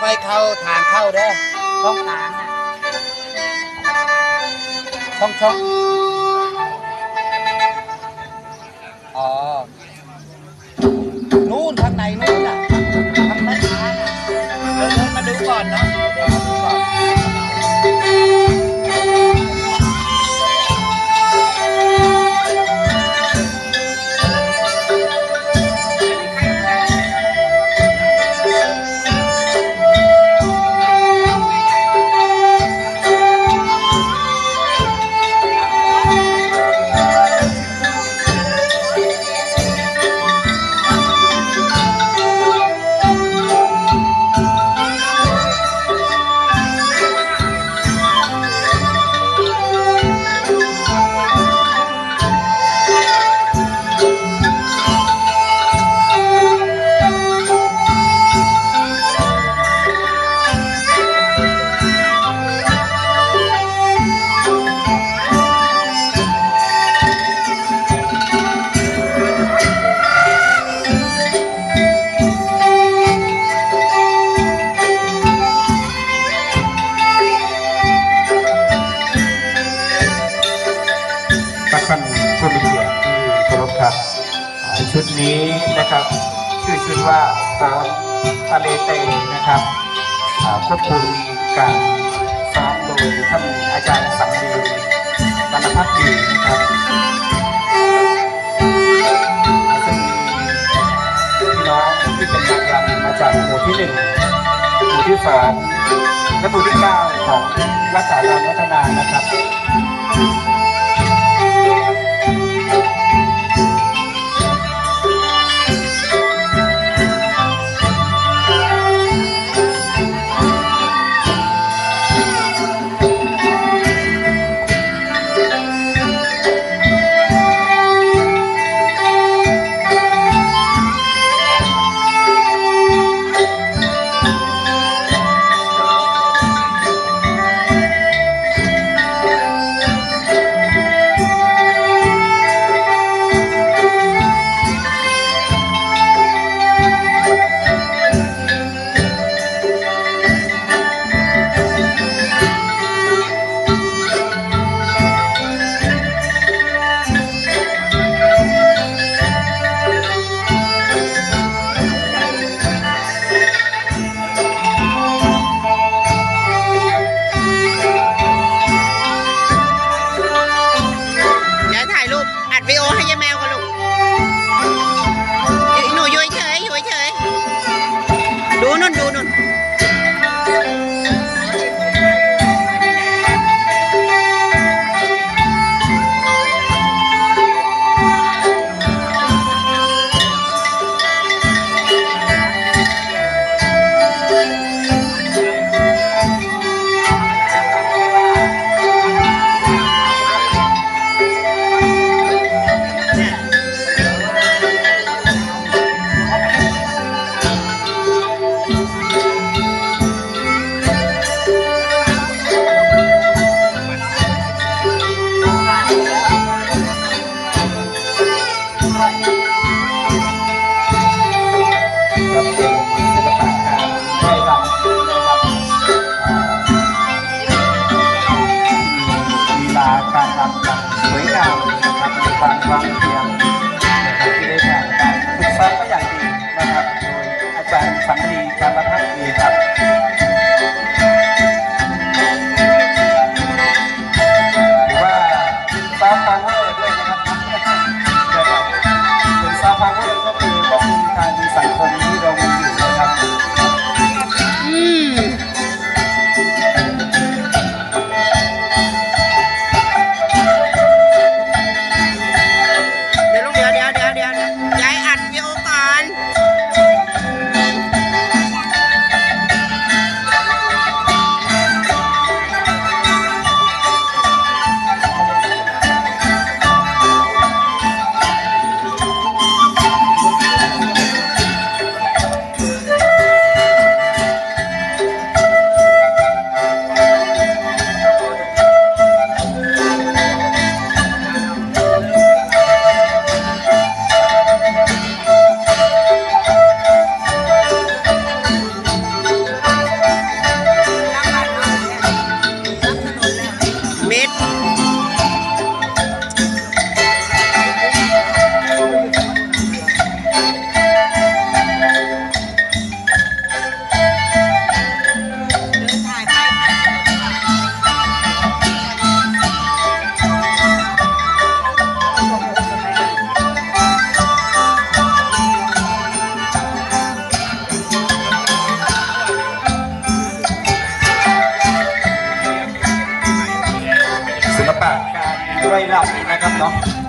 ค่อยเข้าทางเข้าเด้อช่องทางอะช่องช่อง ชุดนี้นะครับ ชื่อชุดว่าฟ้อนทะเลเตนะครับควบคุมการซ้อมโดยท่านอาจารย์สังดีบรรพัฒน์ดีนะครับซึ่งพี่น้องที่เป็นนางรำมาจากหมู่ที่หนึ่งหมู่ที่สามและหมู่ที่เก้าของรักษาการวัฒนานะครับ แสนสังดีการละทักดีครับ 可以了，你看，看到。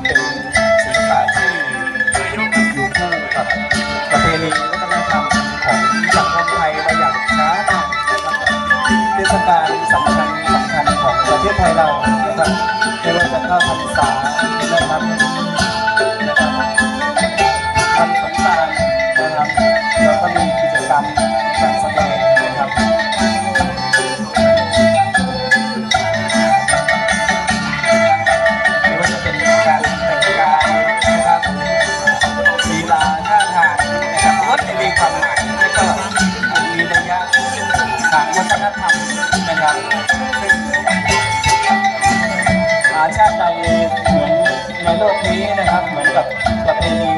Mantap.